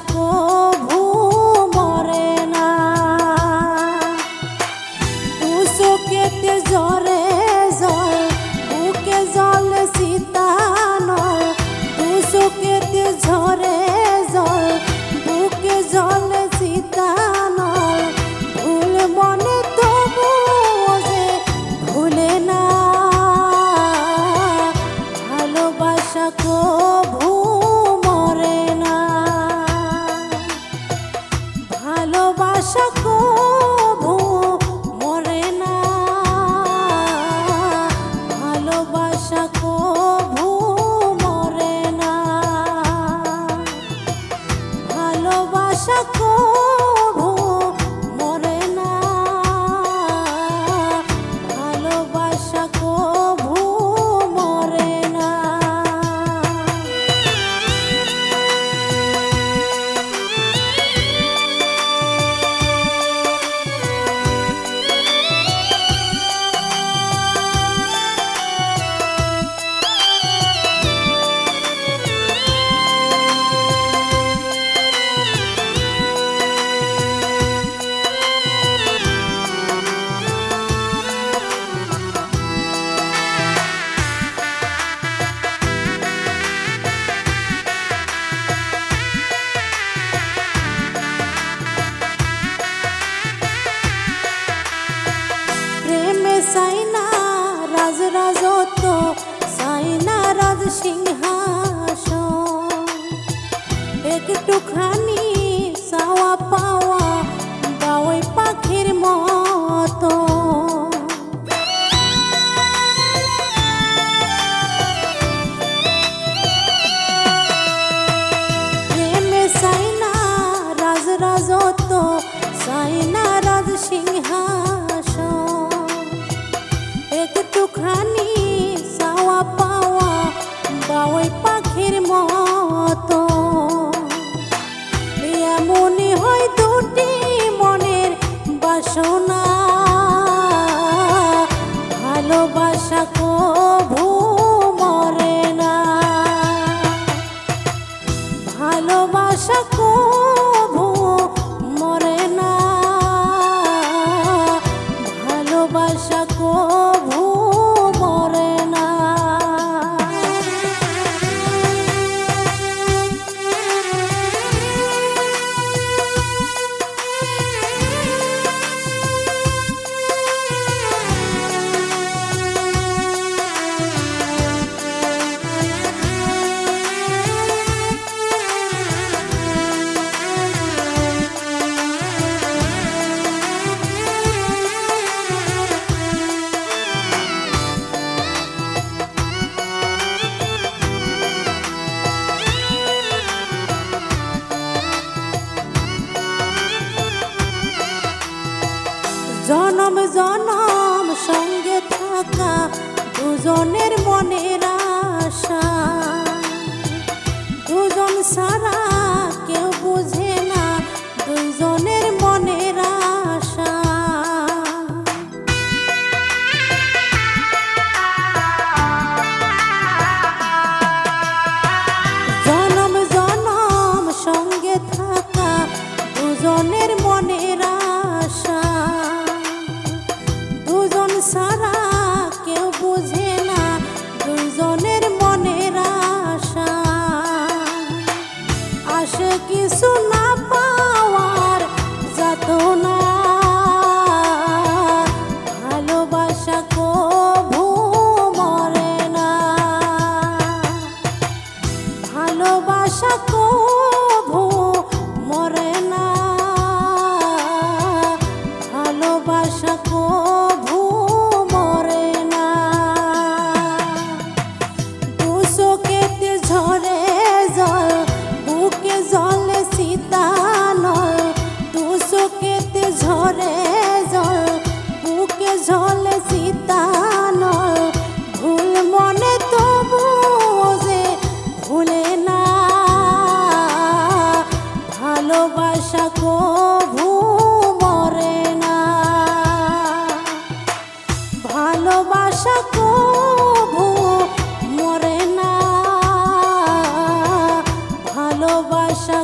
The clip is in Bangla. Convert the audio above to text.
苦 চাই না রাজ রাজত্ব চাই না রাজ সিংহাস একটুখানি আশা কভু দুজনের মনের আশা। দুজন সারা কেউ বুঝে না দুজনের মনের আশা। জনম জনম সঙ্গে থাকা দুজনের ভালোবাসা কভু মরে না। ভালোবাসা কভু মরে না। ভালোবাসা